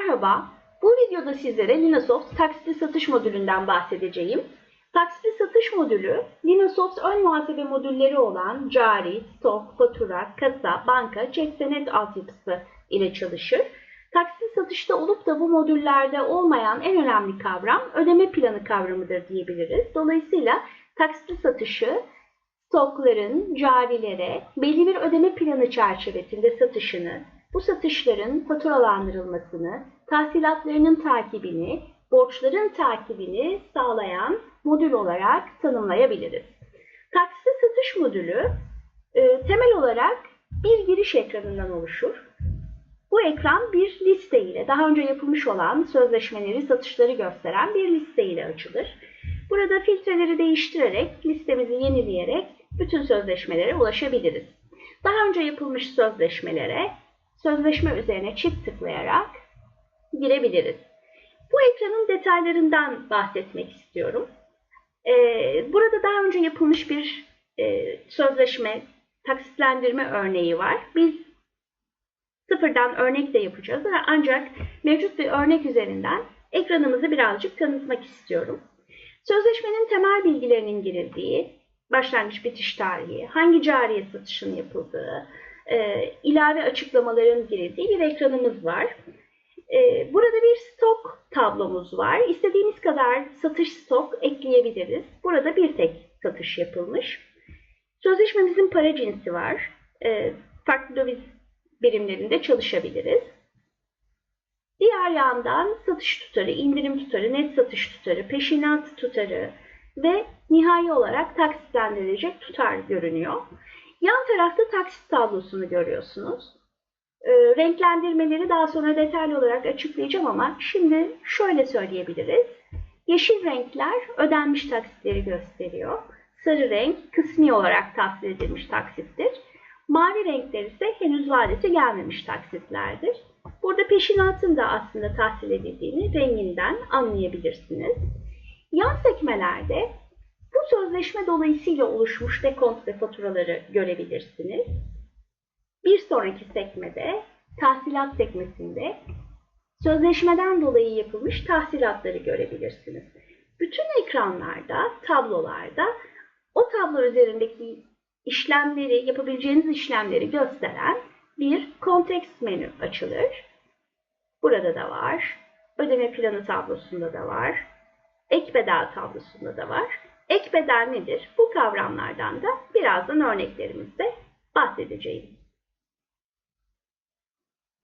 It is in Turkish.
Merhaba, bu videoda sizlere Linasoft taksitli satış modülünden bahsedeceğim. Taksitli satış modülü, Linasoft ön muhasebe modülleri olan cari, stok, fatura, kasa, banka, çek senet altyapısı ile çalışır. Taksitli satışta olup da bu modüllerde olmayan en önemli kavram ödeme planı kavramıdır diyebiliriz. Dolayısıyla taksitli satışı stokların carilere belli bir ödeme planı çerçevesinde satışını, bu satışların faturalandırılmasını, tahsilatlarının takibini, borçların takibini sağlayan modül olarak tanımlayabiliriz. Taksitli satış modülü e, temel olarak bir giriş ekranından oluşur. Bu ekran bir liste ile, daha önce yapılmış olan sözleşmeleri, satışları gösteren bir liste ile açılır. Burada filtreleri değiştirerek, listemizi yenileyerek bütün sözleşmelere ulaşabiliriz. Daha önce yapılmış sözleşmelere sözleşme üzerine çift tıklayarak girebiliriz. Bu ekranın detaylarından bahsetmek istiyorum. Ee, burada daha önce yapılmış bir e, sözleşme, taksitlendirme örneği var. Biz sıfırdan örnek de yapacağız ancak mevcut bir örnek üzerinden ekranımızı birazcık tanıtmak istiyorum. Sözleşmenin temel bilgilerinin girildiği, başlangıç bitiş tarihi, hangi cariye satışın yapıldığı, e, ilave açıklamaların girildiği bir ekranımız var. E, burada bir stok tablomuz var. İstediğimiz kadar satış stok ekleyebiliriz. Burada bir tek satış yapılmış. Sözleşmemizin para cinsi var. E, farklı döviz birimlerinde çalışabiliriz. Diğer yandan satış tutarı, indirim tutarı, net satış tutarı, peşinat tutarı ve nihai olarak taksitlendirilecek tutar görünüyor. Yan tarafta taksit tablosunu görüyorsunuz. E, renklendirmeleri daha sonra detaylı olarak açıklayacağım ama şimdi şöyle söyleyebiliriz. Yeşil renkler ödenmiş taksitleri gösteriyor. Sarı renk kısmi olarak tahsil edilmiş taksittir. Mavi renkler ise henüz vadesi gelmemiş taksitlerdir. Burada peşinatın da aslında tahsil edildiğini renginden anlayabilirsiniz. Yan sekmelerde sözleşme dolayısıyla oluşmuş dekont ve faturaları görebilirsiniz. Bir sonraki sekmede, tahsilat sekmesinde sözleşmeden dolayı yapılmış tahsilatları görebilirsiniz. Bütün ekranlarda, tablolarda o tablo üzerindeki işlemleri, yapabileceğiniz işlemleri gösteren bir kontekst menü açılır. Burada da var. Ödeme planı tablosunda da var. Ek bedel tablosunda da var. Ek bedel nedir? Bu kavramlardan da birazdan örneklerimizde bahsedeceğim.